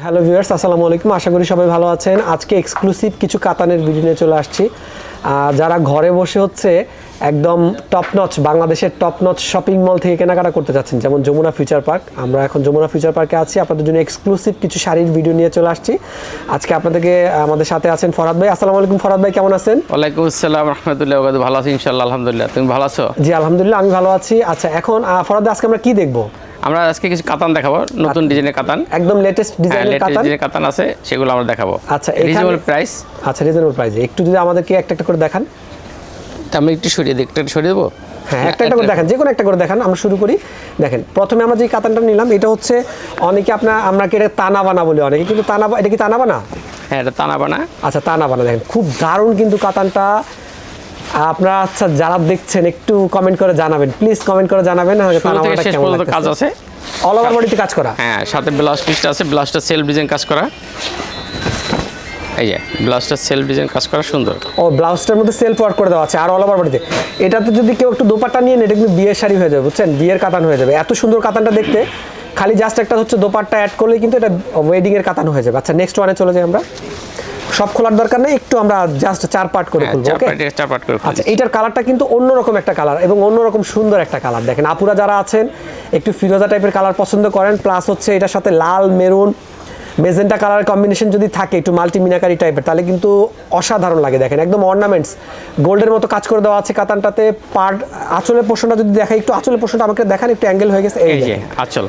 Hello viewers আসসালামু আলাইকুম। আশা করি সবাই ভালো আছেন। আজকে এক্সক্লুসিভ কিছু কাতানের ভিডিও নিয়ে চলে আসছি। যারা ঘরে বসে হচ্ছে একদম টপ নচ বাংলাদেশের টপ নচ শপিং মল থেকে কেনাকাটা করতে যাচ্ছেন যেমন যমুনা ফিউচার পার্ক আমরা এখন যমুনা ফিউচার পার্কে আছি। আপনাদের জন্য এক্সক্লুসিভ কিছু শাড়ির ভিডিও নিয়ে চলে আসছি। আজকে আপনাদেরকে আমাদের সাথে আছেন ফরাদ ভাই। আসসালামু আলাইকুম ফরাদ ভাই কেমন আছেন? ওয়ালাইকুম আসসালাম রহমতুল্লাহ ভালো আছি ইনশাল্লাহ আলহামদুলিল্লাহ। তুমি ভালো আছো? জি আলহামদুলিল্লাহ আমি ভালো আছি। আচ্ছা এখন ফরাদ ভাই আজকে আমরা কি দেখব? আমরা আজকে কিছু কাতান দেখাবো নতুন ডিজাইনের কাতান। একদম লেটেস্ট ডিজাইনের কাতান। ডিজাইনের কাতান আছে সেগুলো আমরা দেখাবো। আচ্ছা, রিজনেবল প্রাইস আচ্ছা রিজনেবল প্রাইসে একটু যদি আমাদেরকে একটা একটা করে দেখান। আমি একটু সরিয়ে দিই একটু সরিয়ে দেবো? হ্যাঁ একটা একটা করে দেখেন যে কোনো একটা করে দেখান আমরা শুরু করি। দেখেন প্রথমে আমরা যে কাতানটা নিলাম এটা হচ্ছে অনেকে আপনার আমরা কি এটা তানা বানা বলি অনেকে কিন্তু তানা বা- এটা কি তানা বানা হ্যাঁ এটা তানা বানা আচ্ছা তানা বানা দেখেন খুব দারুণ কিন্তু কাতানটা। আপনারা আচ্ছা যারা দেখছেন একটু কমেন্ট করে জানাবেন। প্লিজ কমেন্ট করে জানাবেন শেষ পর্যন্ত কাজ আছে। অল ওভার বডিতে কাজ করা। হ্যাঁ সাথে ব্লাউজ পিসটা আছে ব্লাউজটা সেলফ ডিজাইন কাজ করা। এই যে ব্লাউজটা সেলফ ডিজাইন কাজ করা সুন্দর। ও ব্লাউজটার মধ্যে সেলফ ওয়ার্ক করে দেওয়া আছে আর অল ওভার বডিতে এটাতে যদি কেউ একটু দোপাট্টা নিয়ে এটা কিন্তু বিয়ের শাড়ি হয়ে যাবে বুঝছেন? বিয়ের কাতান হয়ে যাবে। এত সুন্দর কাতানটা দেখতে। খালি জাস্ট একটা হচ্ছে দোপাট্টা অ্যাড করলেই কিন্তু এটা ওয়েডিং এর কাতান হয়ে যাবে। আচ্ছা নেক্সট ওয়ানে চলে যাই আমরা। সব খোলার দরকার নেই একটু আমরা জাস্ট চার পার্ট করে হ্যাঁ খুলবো ওকে চার পাট করে আচ্ছা। এইটার কালারটা কিন্তু অন্যরকম একটা কালার এবং অন্যরকম সুন্দর একটা কালার দেখেন আপুরা যারা আছেন একটু ফিরোজা টাইপের কালার পছন্দ করেন প্লাস হচ্ছে এটার সাথে লাল মেরুন মেজেন্টা কালার কম্বিনেশন যদি থাকে একটু মাল্টি মিনাকারি টাইপের তাহলে কিন্তু অসাধারণ লাগে দেখেন একদম অর্নামেন্টস গোল্ডের মতো কাজ করে দেওয়া আছে কাতানটাতে পার্ট আঁচলের পোর্শনটা যদি দেখাই একটু আঁচলের পোষণটা আমাকে দেখান একটু অ্যাঙ্গেল হয়ে গেছে এই যে। আচল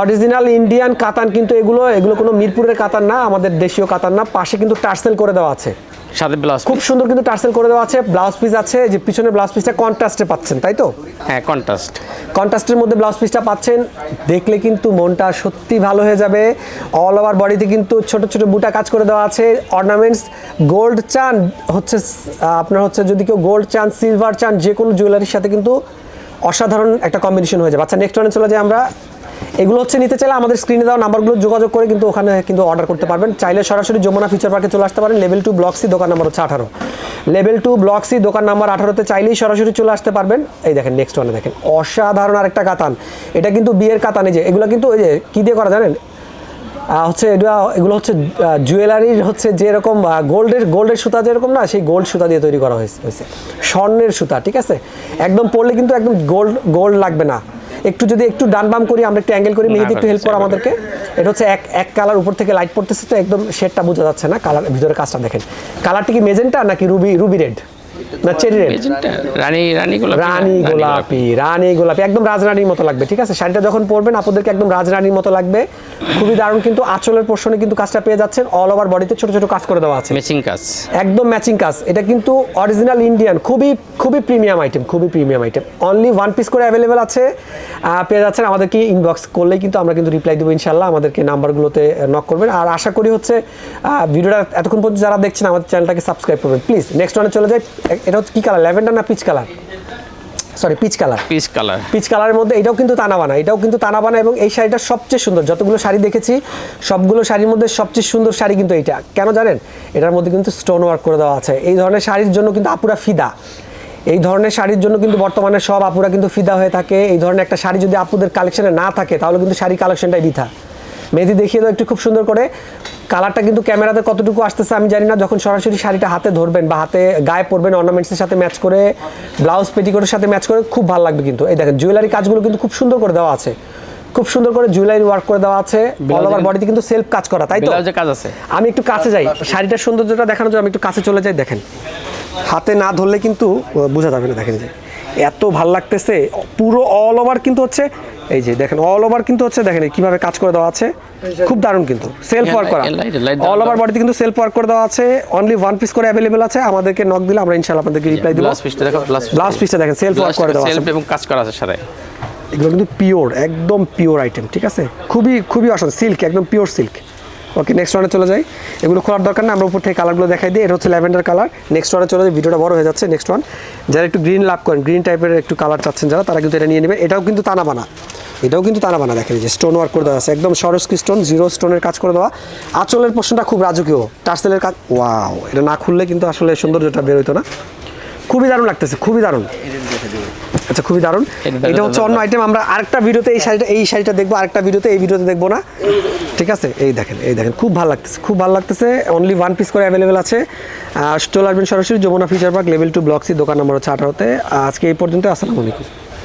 অরিজিনাল ইন্ডিয়ান কাতান কিন্তু এগুলো এগুলো কোনো মিরপুরের কাতান না আমাদের দেশীয় কাতান না পাশে কিন্তু টার্সেল করে দেওয়া আছে। সাথে ব্লাউজ খুব সুন্দর কিন্তু টার্সেল করে দেওয়া আছে ব্লাউজ পিস আছে যে পিছনে ব্লাউজ পিসটা কন্ট্রাস্টে পাচ্ছেন তাই তো? হ্যাঁ কন্ট্রাস্ট কন্ট্রাস্টের মধ্যে ব্লাউজ পিসটা পাচ্ছেন দেখলে কিন্তু মনটা সত্যি ভালো হয়ে যাবে। অল ওভার বডিতে কিন্তু ছোট ছোট বুটা কাজ করে দেওয়া আছে অর্নামেন্টস গোল্ড চান হচ্ছে আপনার হচ্ছে যদি কেউ গোল্ড চান সিলভার চান যে কোনো জুয়েলারির সাথে কিন্তু অসাধারণ একটা কম্বিনেশন হয়ে যাবে। আচ্ছা নেক্সট ওয়ানে চলে যাই আমরা। এগুলো হচ্ছে নিতে চাইলে আমাদের স্ক্রিনে দেওয়া নাম্বারগুলো যোগাযোগ করে কিন্তু ওখানে কিন্তু অর্ডার করতে পারবেন। চাইলে সরাসরি যমুনা ফিচার পার্কে চলে আসতে পারেন। লেভেল টু ব্লক সি দোকান নাম্বার হচ্ছে আঠারো। লেভেল টু ব্লক সি দোকান নাম্বার আঠারোতে চাইলেই সরাসরি চলে আসতে পারবেন। এই দেখেন নেক্সট ওয়ানে দেখেন। অসাধারণ আরেকটা কাতান। এটা কিন্তু বিয়ের কাতান। এই যে, এগুলো কিন্তু ওই যে, কী দিয়ে করা জানেন? হচ্ছে এটা এগুলো হচ্ছে জুয়েলারির হচ্ছে যেরকম গোল্ডের গোল্ডের সুতা যেরকম না, সেই গোল্ড সুতা দিয়ে তৈরি করা হয়েছে স্বর্ণের সুতা, ঠিক আছে? একদম পরলে কিন্তু একদম গোল্ড গোল্ড লাগবে না। একটু যদি একটু ডান বাম করি আমরা একটু অ্যাঙ্গেল করি মেহেদি একটু হেল্প করো আমাদেরকে। এটা হচ্ছে এক এক কালার উপর থেকে লাইট পড়তেছে তো একদম শেডটা বোঝা যাচ্ছে না কালার ভিতরে কাজটা দেখেন। কালারটি কি মেজেন্টা নাকি রুবি রুবি রেড না চেরি রেড রানী রানী গোলাপি রানী গোলাপি। রানী গোলাপি একদম রাজরানীর মতো লাগবে ঠিক আছে? শাড়িটা যখন পরবেন আপনাদেরকে একদম রাজরানীর মতো লাগবে। খুবই দারুণ কিন্তু আঁচলের পোর্শনে কিন্তু কাজটা পেয়ে যাচ্ছেন। অল ওভার বডিতে ছোট ছোট কাজ করে দেওয়া আছে। মেচিং কাজ। একদম ম্যাচিং কাজ। এটা কিন্তু অরিজিনাল ইন্ডিয়ান খুবই খুবই প্রিমিয়াম আইটেম খুবই premium item only one piece করে অ্যাভেলেবেল আছে। পেয়ে যাচ্ছেন আমাদেরকে ইনবক্স করলেই কিন্তু আমরা কিন্তু রিপ্লাই দেবো ইনশাল্লাহ আমাদেরকে নাম্বারগুলোতে নক করবেন। আর আশা করি হচ্ছে ভিডিওটা এতক্ষণ পর্যন্ত যারা দেখছেন আমাদের চ্যানেলটাকে সাবস্ক্রাইব করবেন। প্লিজ নেক্সট ওয়ানে চলে যাই। এটা হচ্ছে কী কালার ল্যাভেন্ডার না peach colour sorry peach colour piece colour peach কালারের মধ্যে এটাও কিন্তু তানাবানা এটাও কিন্তু তানাবানা এবং এই শাড়িটা সবচেয়ে সুন্দর। যতগুলো শাড়ি দেখেছি সবগুলো শাড়ির মধ্যে সবচেয়ে সুন্দর শাড়ি কিন্তু এইটা। কেন জানেন? এটার মধ্যে কিন্তু স্টোন ওয়ার্ক করে দেওয়া আছে। এই ধরনের শাড়ির জন্য কিন্তু আপুরা ফিদা। এই ধরনের শাড়ির জন্য কিন্তু বর্তমানে সব আপুরা কিন্তু ফিদা হয়ে থাকে। এই ধরনের একটা শাড়ি যদি আপুদের কালেকশনে না থাকে তাহলে কিন্তু শাড়ি কালেকশনটাই বৃথা। মেহেদি দেখিয়ে দাও একটু খুব সুন্দর করে। কালারটা কিন্তু ক্যামেরাতে কতটুকু আসতেছে আমি জানি না যখন সরাসরি শাড়িটা হাতে ধরবেন বা হাতে গায়ে পরবেন অর্নামেন্টসের সাথে ম্যাচ করে ব্লাউজ পেটিকোটের সাথে ম্যাচ করে খুব ভালো লাগবে কিন্তু। এই দেখেন জুয়েলারি কাজগুলো কিন্তু খুব সুন্দর করে দেওয়া আছে। খুব সুন্দর করে জুয়েলারি ওয়ার্ক করে দেওয়া আছে। অল ওভার বডিতে কিন্তু সেলফ কাজ করা তাই তো? কাজ আছে। আমি একটু কাছে যাই। শাড়িটার সৌন্দর্যটা দেখানোর জন্য আমি একটু কাছে চলে যাই দেখেন। হাতে না ধরলে কিন্তু বোঝা যাবে না দেখেন যে। এত ভালো লাগতেছে। পুরো অল ওভার কিন্তু হচ্ছে এই যে দেখেন অল ওভার কিন্তু হচ্ছে দেখেন কীভাবে কাজ করে দেওয়া আছে। খুব দারুণ কিন্তু সেলফ ওয়ার্ক করা। অল ওভার বডিতে কিন্তু সেলফ ওয়ার্ক করে দেওয়া আছে অনলি ওয়ান পিস করে অ্যাভেলেবেল আছে আমাদেরকে নক দিলে আমরা ইনশাআল্লাহ আপনাদেরকে রিপ্লাই দিব। ব্লাউজ পিসটা দেখো ব্লাউজ পিসটা দেখেন সেলফ ওয়ার্ক করে দেওয়া আছে। সেলফ এবং কাজ করা আছে সাথে। এগুলো কিন্তু পিওর একদম পিওর আইটেম ঠিক আছে? খুবই খুবই অসাধারণ সিল্ক একদম পিওর সিল্ক ওকে নেক্সট ওয়ানে চলে যাই। এগুলো খোলার দরকার না, আমরা উপর থেকে কালারগুলো দেখাই দিই। এটা হচ্ছে ল্যাভেন্ডার কালার। নেক্সট ওয়ানে চলে যাই, ভিডিওটা বড় হয়ে যাচ্ছে। নেক্সট ওয়ান যারা একটু গ্রিন লাভ করেন গ্রিন টাইপের একটু কালার চাচ্ছেন যারা, তারা কিন্তু এটা নিয়ে নেবে এটাও কিন্তু তানা বানা এটাও কিন্তু তানা বানা দেখেন যে স্টোন ওয়ার্ক করে দেওয়া আছে। একদম সরস্কি স্টোন জিরো স্টোনের কাজ করে দেওয়া। আঁচলের পোর্শনটা খুব রাজকীয়। টার্সেলের কাজ ওয়াও এটা না খুললে কিন্তু আসলে সৌন্দর্যটা বের হইতো না। খুবই দারুণ লাগতেছে খুবই দারুণ। আচ্ছা খুবই দারুণ। এটা হচ্ছে অন্য আইটেম আমরা আরেকটা ভিডিওতে এই শাড়িটা এই শাড়িটা দেখব আরেকটা ভিডিওতে এই ভিডিওতে দেখব না। ঠিক আছে? এই দেখেন এই দেখেন খুব ভালো লাগতেছে খুব ভালো লাগতেছে। অনলি ওয়ান পিস করে অ্যাভেলেবেল আছে। স্টোল আসবেন সরাসরি Jamuna future park level two block C দোকান নম্বর হচ্ছে আঠারোতে। আজকে এই পর্যন্ত আসসালামু আলাইকুম।